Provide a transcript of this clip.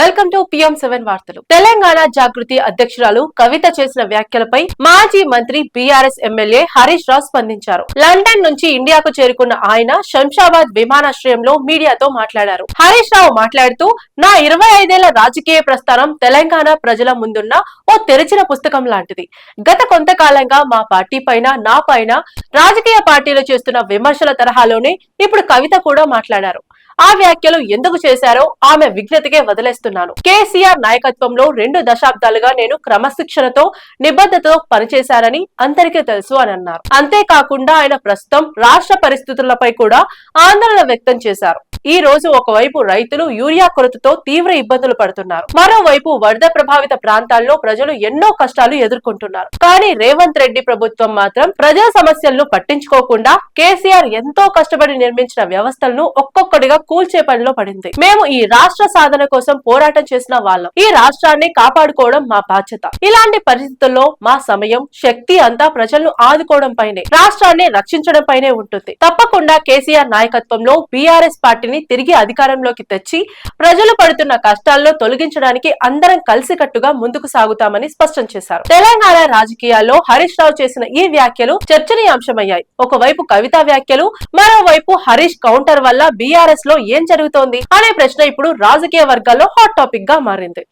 Welcome to PM seven వార్తలు. తెలంగాణ జాగృతి అధ్యక్షురాలు కవిత చేసిన వ్యాఖ్యలపై మాజీ మంత్రి బీఆర్ఎస్ ఎమ్మెల్యే హరీష్ రావు స్పందించారు. లండన్ నుంచి ఇండియాకు చేరుకున్న ఆయన శంషాబాద్ విమానాశ్రయంలో మీడియాతో మాట్లాడారు. హరీష్ రావు మాట్లాడుతూ నా ఇరవై ఐదేళ్ళ రాజకీయ ప్రస్థానం తెలంగాణ ప్రజల ముందున్న ఓ తెరిచిన పుస్తకం లాంటిది. గత కొంతకాలంగా మా పార్టీ పైన నా పైన రాజకీయ పార్టీలు చేస్తున్న విమర్శల తరహాలోనే ఇప్పుడు కవిత కూడా మాట్లాడారు. ఆ వ్యాఖ్యలు ఎందుకు చేశారో ఆమె విఘ్నతకే వదిలేస్తున్నాను. కేసీఆర్ నాయకత్వంలో రెండు దశాబ్దాలుగా నేను క్రమశిక్షణతో నిబద్ధతతో పనిచేశారని అందరికీ తెలుసు అని అన్నారు. అంతేకాకుండా ఆయన ప్రస్తుతం రాష్ట్ర పరిస్థితులపై కూడా ఆందోళన వ్యక్తం చేశారు. ఈ రోజు ఒకవైపు రైతులు యూరియా కొరతతో తీవ్ర ఇబ్బందులు పడుతున్నారు. మరోవైపు వరద ప్రభావిత ప్రాంతాల్లో ప్రజలు ఎన్నో కష్టాలు ఎదుర్కొంటున్నారు. కానీ రేవంత్ రెడ్డి ప్రభుత్వం మాత్రం ప్రజా సమస్యలను పట్టించుకోకుండా కేసీఆర్ ఎంతో కష్టపడి నిర్మించిన వ్యవస్థలను ఒక్కొక్కటిగా కూల్చే పనిలో పడింది. మేము ఈ రాష్ట్ర సాధన కోసం పోరాటం చేసిన వాళ్ళం. ఈ రాష్ట్రాన్ని కాపాడుకోవడం మా బాధ్యత. ఇలాంటి పరిస్థితుల్లో మా సమయం శక్తి అంతా ప్రజలను ఆదుకోవడం పైనే రాష్ట్రాన్ని రక్షించడం పైనే ఉంటుంది. తప్పకుండా కేసీఆర్ నాయకత్వంలో బీఆర్ఎస్ పార్టీ పార్టీని తిరిగి అధికారంలోకి తెచ్చి ప్రజలు పడుతున్న కష్టాల్లో తొలగించడానికి అందరం కలిసికట్టుగా ముందుకు సాగుతామని స్పష్టం చేశారు. తెలంగాణ రాజకీయాల్లో హరీష్ రావు చేసిన ఈ వ్యాఖ్యలు చర్చనీయాంశమయ్యాయి. ఒకవైపు కవిత వ్యాఖ్యలు మరోవైపు హరీష్ కౌంటర్ వల్ల బీఆర్ఎస్లో ఏం జరుగుతోంది అనే ప్రశ్న ఇప్పుడు రాజకీయ వర్గాల్లో హాట్ టాపిక్గా మారింది.